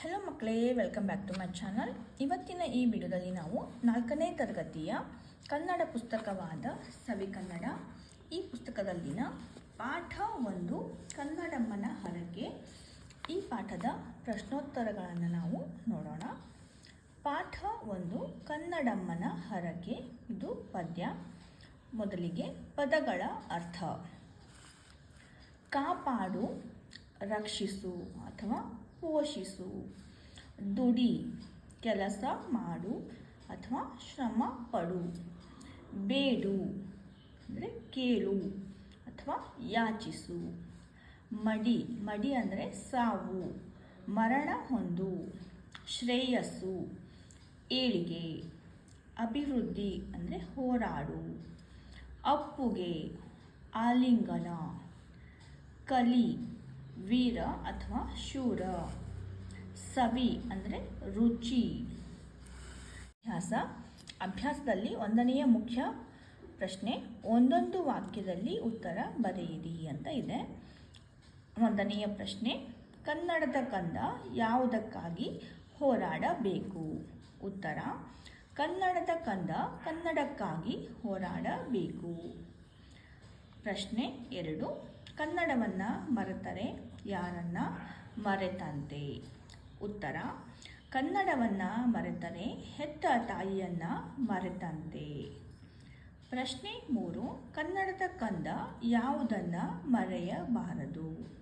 Hello ಮಕ್ಕಳೇ welcome back to my channel ಇವತ್ತಿನ ಈ ವಿಡಿಯೋದಲ್ಲಿ ನಾವು ನಾಲ್ಕನೇ ತರಗತಿಯ ಕನ್ನಡ ಪುಸ್ತಕವಾದ ಸವಿ ಕನ್ನಡ, ಈ ಪುಸ್ತಕದಲ್ಲಿನ ಪಾಠ ಒಂದು ಕನ್ನಡಮ್ಮನ ಹರಕೆ ಈ ಪಾಠದ ಪ್ರಶ್ನೋತ್ತರಗಳನ್ನು ನಾವು ನೋಡೋಣ. ಪಾಠ ಒಂದು ಕನ್ನಡಮ್ಮನ ಹರಕೆ ಇದು ಪದ್ಯ. ಮೊದಲಿಗೆ ಪದಗಳ ಅರ್ಥ. ಕಾಪಾಡು, ರಕ್ಷಿಸು ಅಥವಾ ಪೋಷಿಸು. ದುಡಿ ಕೆಲಸ ಮಾಡು ಅಥವಾ ಶ್ರಮ ಪಡು. ಬೇಡು ಅಂದರೆ ಕೇಳು ಅಥವಾ ಯಾಚಿಸು. ಮಡಿ ಮಡಿ ಅಂದರೆ ಸಾವು. ಮರಣ ಹೊಂದು, ಶ್ರೇಯಸ್ಸು. ಏಳಿಗೆ, ಅಭಿವೃದ್ಧಿ ಅಂದರೆ ಹೋರಾಡು. ಅಪ್ಪುಗೆ, ಆಲಿಂಗನ. ಕಲಿ ವೀರ ಅಥವಾ ಶೂರ. ಸವಿ ಅಂದರೆ ರುಚಿ. ಅಭ್ಯಾಸ. ಅಭ್ಯಾಸದಲ್ಲಿ ಒಂದನೆಯ ಮುಖ್ಯ ಪ್ರಶ್ನೆ, ಒಂದೊಂದು ವಾಕ್ಯದಲ್ಲಿ ಉತ್ತರ ಬರೆಯಿರಿ ಅಂತ ಇದೆ. ಒಂದನೆಯ ಪ್ರಶ್ನೆ, ಕನ್ನಡದ ಕಂದ ಯಾವುದಕ್ಕಾಗಿ ಹೋರಾಡಬೇಕು? ಉತ್ತರ, ಕನ್ನಡದ ಕಂದ ಕನ್ನಡಕ್ಕಾಗಿ ಹೋರಾಡಬೇಕು. ಪ್ರಶ್ನೆ ಎರಡು, ಕನ್ನಡವನ್ನು ಮರೆತರೆ ಯಾರನ್ನ ಮರೆತಂತೆ? ಉತ್ತರ, ಕನ್ನಡವನ್ನು ಮರೆತರೆ, ಹೆತ್ತ ತಾಯಿಯನ್ನು ಮರೆತಂತೆ. ಪ್ರಶ್ನೆ ಮೂರು, ಕನ್ನಡದ ಕಂದ ಯಾವುದನ್ನು ಮರೆಯಬಾರದು?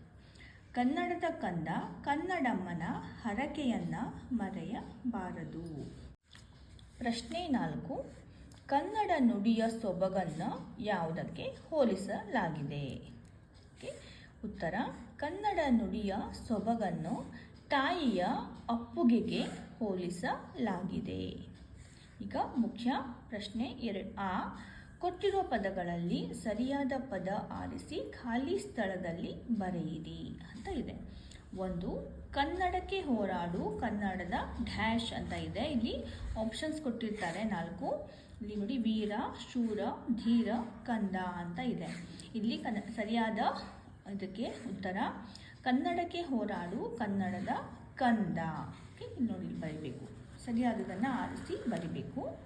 ಕನ್ನಡದ ಕಂದ ಕನ್ನಡಮ್ಮನ ಹರಕೆಯನ್ನು ಮರೆಯಬಾರದು. ಪ್ರಶ್ನೆ ನಾಲ್ಕು, ಕನ್ನಡ ನುಡಿಯ ಸೊಬಗನ್ನು ಯಾವುದಕ್ಕೆ ಹೋಲಿಸಲಾಗಿದೆ? ಉತ್ತರ, ಕನ್ನಡ ನುಡಿಯ ಸೊಬಗನ್ನು ತಾಯಿಯ ಅಪ್ಪುಗೆಗೆ ಹೋಲಿಸಲಾಗಿದೆ. ಈಗ ಮುಖ್ಯ ಪ್ರಶ್ನೆ ಎರಡು. ಆ, ಕೊಟ್ಟಿರುವ ಪದಗಳಲ್ಲಿ ಸರಿಯಾದ ಪದ ಆರಿಸಿ ಖಾಲಿ ಸ್ಥಳದಲ್ಲಿ ಬರೆಯಿರಿ ಅಂತ ಇದೆ. ಒಂದು, ಕನ್ನಡಕ್ಕೆ ಹೋರಾಡು, ಕನ್ನಡದ ಡ್ಯಾಶ್ ಅಂತ ಇದೆ. ಇಲ್ಲಿ ಆಪ್ಷನ್ಸ್ ಕೊಟ್ಟಿರ್ತಾರೆ ನಾಲ್ಕು. ಇಲ್ಲಿ ನೋಡಿ, ವೀರ, ಶೂರ, ಧೀರ, ಕಂದ ಅಂತ ಇದೆ. ಇಲ್ಲಿ ಕನ್ನ ಸರಿಯಾದ ಇದಕ್ಕೆ ಉತ್ತರ, ಕನ್ನಡಕ್ಕೆ ಹೋರಾಡು, ಕನ್ನಡದ ಕಂದ. ಓಕೆ ನೋಡಿ ಬರಿಬೇಕು. ಸರಿಯಾದದನ್ನು ಆರಿಸಿ ಬರಿಬೇಕು.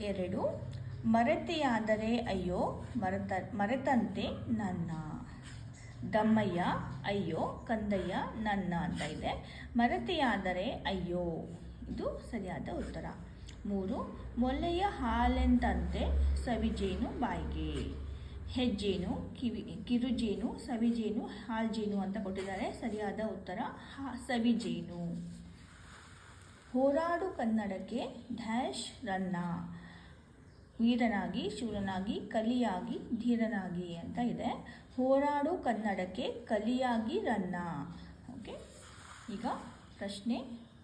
ಎರಡು, ಮರೆತೆಯಾದರೆ ಅಯ್ಯೋ, ಮರೆತ, ಮರೆತಂತೆ ನನ್ನ. ದಮ್ಮಯ್ಯ, ಅಯ್ಯೋ, ಕಂದಯ್ಯ, ನನ್ನ ಅಂತ ಇದೆ. ಮರೆತೆಯಾದರೆ ಅಯ್ಯೋ, ಇದು ಸರಿಯಾದ ಉತ್ತರ. ಮೂರು, ಮೊಲೆಯ ಹಾಲೆಂತಂತೆ ಸವಿಜೇನು ಬಾಯಿಗೆ. ಹೆಜ್ಜೇನು, ಕಿವಿ, ಕಿರುಜೇನು, ಸವಿಜೇನು, ಹಾಲ್ಜೇನು ಅಂತ ಕೊಟ್ಟಿದ್ದಾರೆ. ಸರಿಯಾದ ಉತ್ತರ ಸವಿಜೇನು. ಹೋರಾಡು ಕನ್ನಡಕ್ಕೆ ಡ್ಯಾಶ್ ರನ್ನ. ವೀರನಾಗಿ, ಶೂರನಾಗಿ, ಕಲಿಯಾಗಿ, ಧೀರನಾಗಿ ಅಂತ ಇದೆ. ಹೋರಾಡು ಕನ್ನಡಕ್ಕೆ ಕಲಿಯಾಗಿ ರನ್ನ. ಓಕೆ? ಈಗ ಪ್ರಶ್ನೆ,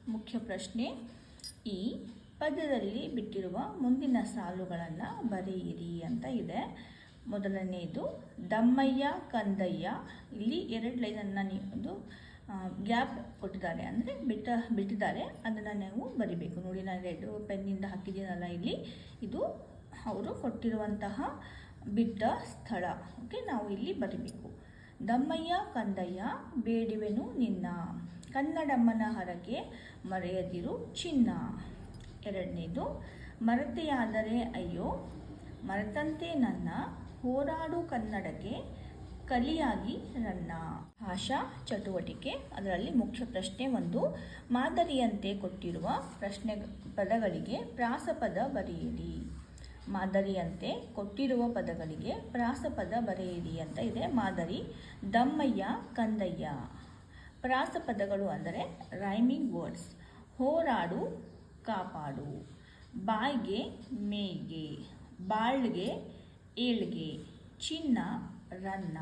ಮುಖ್ಯ ಪ್ರಶ್ನೆ. ಈ ಪದ್ಯದಲ್ಲಿ ಬಿಟ್ಟಿರುವ ಮುಂದಿನ ಸಾಲುಗಳನ್ನು ಬರೆಯಿರಿ ಅಂತ ಇದೆ. ಮೊದಲನೆಯದು, ದಮ್ಮಯ್ಯ, ಕಂದಯ್ಯ. ಇಲ್ಲಿ ಎರಡು ಲೈನನ್ನು ನೀವು ಗ್ಯಾಪ್ ಕೊಟ್ಟಿದ್ದಾರೆ. ಅಂದರೆ ಬಿಟ್ಟ, ಬಿಟ್ಟಿದ್ದಾರೆ. ಅದನ್ನು ನಾವು ಬರಿಬೇಕು. ನೋಡಿ, ನಾನು ರೆಡ್ ಪೆನ್ನಿಂದ ಹಾಕಿದ್ದೀನಲ್ಲ ಇಲ್ಲಿ. ಇದು ಅವರು ಕೊಟ್ಟಿರುವಂತಹ ಬಿಟ್ಟ ಸ್ಥಳ. ಓಕೆ ನಾವು ಇಲ್ಲಿ ಬರಿಬೇಕು. ದಮ್ಮಯ್ಯ, ಕಂದಯ್ಯ, ಬೇಡಿವೆನು ನಿನ್ನ. ಕನ್ನಡಮ್ಮನ ಹರಕೆ ಮರೆಯದಿರು ಚಿನ್ನ. ಎರಡನೇದು, ಮರತೆಯಾದರೆ ಅಯ್ಯೋ, ಮರೆತಂತೆ ನನ್ನ. ಹೋರಾಡು ಕನ್ನಡಕ್ಕೆ ಕಲಿಯಾಗಿ ನನ್ನ ಭಾಷಾ ಚಟುವಟಿಕೆ, ಅದರಲ್ಲಿ ಮುಖ್ಯ ಪ್ರಶ್ನೆ ಒಂದು, ಮಾದರಿಯಂತೆ ಕೊಟ್ಟಿರುವ ಪ್ರಶ್ನೆ ಪದಗಳಿಗೆ ಪ್ರಾಸಪದ ಬರೆಯಿರಿ. ಮಾದರಿಯಂತೆ ಕೊಟ್ಟಿರುವ ಪದಗಳಿಗೆ ಪ್ರಾಸಪದ ಬರೆಯಿರಿ ಅಂತ ಇದೆ. ಮಾದರಿ, ದಮ್ಮಯ್ಯ, ಕಂದಯ್ಯ. ಪ್ರಾಸಪದಗಳು ಅಂದರೆ ರೈಮಿಂಗ್ ವರ್ಡ್ಸ್ ಹೋರಾಡು, ಕಾಪಾಡು. ಬಾಯ್ಗೆ ಮೇಗೆ ಬಾಳ್ಗೆ ಏಳ್ಗೆ ಚಿನ್ನ ರನ್ನ.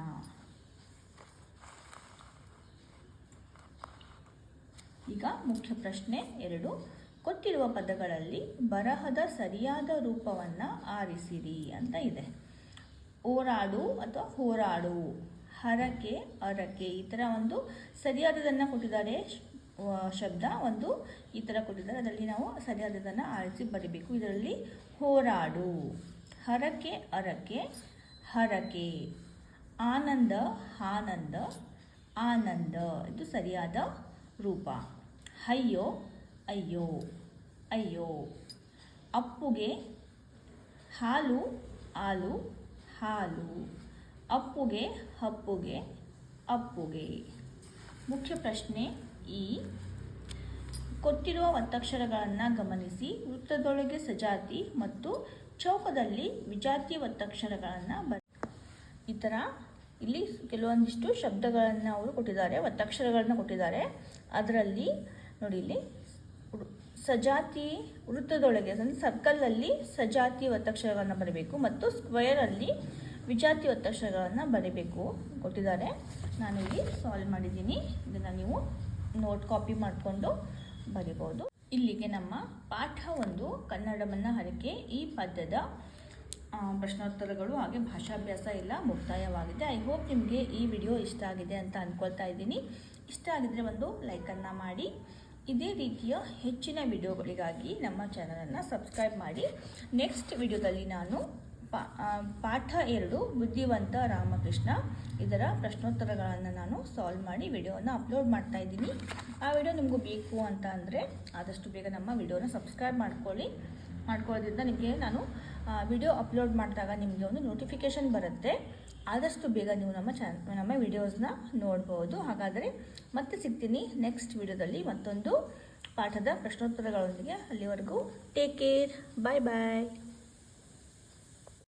ಈಗ ಮುಖ್ಯ ಪ್ರಶ್ನೆ ಎರಡು. ಕೊಟ್ಟಿರುವ ಪದಗಳಲ್ಲಿ ಬರಹದ ಸರಿಯಾದ ರೂಪವನ್ನು ಆರಿಸಿರಿ ಅಂತ ಇದೆ. ಓರಾಡು ಅಥವಾ ಹೋರಾಡು, ಹರಕೆ, ಅರಕೆ, ಈ ಥರ ಒಂದು ಸರಿಯಾದದನ್ನು ಕೊಟ್ಟಿದ್ದಾರೆ. ಶಬ್ದ ಒಂದು ಈ ಥರ ಕೊಟ್ಟಿದ್ದಾರೆ. ಅದರಲ್ಲಿ ನಾವು ಸರಿಯಾದದನ್ನು ಆರಿಸಿ ಬರಿಬೇಕು. ಇದರಲ್ಲಿ ಹೋರಾಡು. ಹರಕೆ ಅರಕೆ ಹರಕೆ. ಆನಂದ ಆನಂದ ಆನಂದ. ಇದು ಸರಿಯಾದ ರೂಪ. ಅಯ್ಯೋ ಅಯ್ಯೋ ಅಯ್ಯೋ. ಅಪ್ಪುಗೆ ಹಾಲು ಹಾಲು ಹಾಲು. ಅಪ್ಪುಗೆ ಹಪ್ಪುಗೆ ಅಪ್ಪುಗೆ. ಮುಖ್ಯ ಪ್ರಶ್ನೆ ಈ. ಕೊಟ್ಟಿರುವ ಒತ್ತಕ್ಷರಗಳನ್ನು ಗಮನಿಸಿ. ವೃತ್ತದೊಳಗೆ ಸಜಾತಿ ಮತ್ತು ಚೌಕದಲ್ಲಿ ವಿಜಾತಿ ಒತ್ತಕ್ಷರಗಳನ್ನು ಬ ಈ ಥರ ಇಲ್ಲಿ ಕೆಲವೊಂದಿಷ್ಟು ಶಬ್ದಗಳನ್ನು ಅವರು ಕೊಟ್ಟಿದ್ದಾರೆ ಒತ್ತಕ್ಷರಗಳನ್ನು ಕೊಟ್ಟಿದ್ದಾರೆ. ಅದರಲ್ಲಿ ನೋಡಿ ಇಲ್ಲಿ ಸಜಾತಿ ವೃತ್ತದೊಳಗೆ ಅಂದರೆ ಸರ್ಕಲಲ್ಲಿ ಸಜಾತಿ ಒತ್ತಕ್ಷರಗಳನ್ನು ಬರೀಬೇಕು ಮತ್ತು ಸ್ಕ್ವೇರಲ್ಲಿ ವಿಜಾತಿ ಒತ್ತಕ್ಷರಗಳನ್ನು ಬರೀಬೇಕು ಕೊಟ್ಟಿದ್ದಾರೆ. ನಾನು ಇಲ್ಲಿ ಸಾಲ್ವ್ ಮಾಡಿದ್ದೀನಿ. ಇದನ್ನು ನೀವು ನೋಟ್ ಕಾಪಿ ಮಾಡಿಕೊಂಡು ಬರಿಬೋದು ಇಲ್ಲಿಗೆ ನಮ್ಮ ಪಾಠ ಒಂದು ಕನ್ನಡವನ್ನು ಹರಕೆ ಈ ಪದ್ಯದ ಪ್ರಶ್ನೋತ್ತರಗಳು ಹಾಗೆ ಭಾಷಾಭ್ಯಾಸ ಎಲ್ಲ ಮುಕ್ತಾಯವಾಗಿದೆ. ಐ ಹೋಪ್ ನಿಮಗೆ ಈ ವಿಡಿಯೋ ಇಷ್ಟ ಆಗಿದೆ ಅಂತ ಅಂದ್ಕೊಳ್ತಾ ಇದ್ದೀನಿ. ಇಷ್ಟ ಆಗಿದ್ರೆ ಒಂದು ಲೈಕನ್ನು ಮಾಡಿ. ಇದೇ ರೀತಿಯ ಹೆಚ್ಚಿನ ವಿಡಿಯೋಗಳಿಗಾಗಿ ನಮ್ಮ ಚಾನಲನ್ನು ಸಬ್ಸ್ಕ್ರೈಬ್ ಮಾಡಿ. ನೆಕ್ಸ್ಟ್ ವಿಡಿಯೋದಲ್ಲಿ ನಾನು ಪಾಠ ಎರಡು, ಬುದ್ಧಿವಂತ ರಾಮಕೃಷ್ಣ. ಇದರ ಪ್ರಶ್ನೋತ್ತರಗಳನ್ನು ನಾನು ಸಾಲ್ವ್ ಮಾಡಿ ವಿಡಿಯೋನ ಅಪ್ಲೋಡ್ ಮಾಡ್ತಾ ಇದ್ದೀನಿ. ಆ ವಿಡಿಯೋ ನಿಮಗೂ ಬೇಕು ಅಂತ ಅಂದರೆ ಆದಷ್ಟು ಬೇಗ ನಮ್ಮ ವಿಡಿಯೋನ ಸಬ್ಸ್ಕ್ರೈಬ್ ಮಾಡ್ಕೊಳ್ಳಿ. ಮಾಡ್ಕೊಳ್ಳೋದ್ರಿಂದ ನಿಮಗೆ ನಾನು ವಿಡಿಯೋ ಅಪ್ಲೋಡ್ ಮಾಡಿದಾಗ ನಿಮಗೆ ಒಂದು ನೋಟಿಫಿಕೇಷನ್ ಬರುತ್ತೆ. ಆದಷ್ಟು ಬೇಗ ನೀವು ನಮ್ಮ ಚಾನ್, ನಮ್ಮ ವಿಡಿಯೋಸ್ನ ನೋಡ್ಬೋದು. ಹಾಗಾದರೆ ಮತ್ತೆ ಸಿಗ್ತೀನಿ ನೆಕ್ಸ್ಟ್ ವಿಡಿಯೋದಲ್ಲಿ ಮತ್ತೊಂದು ಪಾಠದ ಪ್ರಶ್ನೋತ್ತರಗಳೊಂದಿಗೆ. ಅಲ್ಲಿವರೆಗೂ ಟೇಕ್ ಕೇರ್ ಬಾಯ್ ಬಾಯ್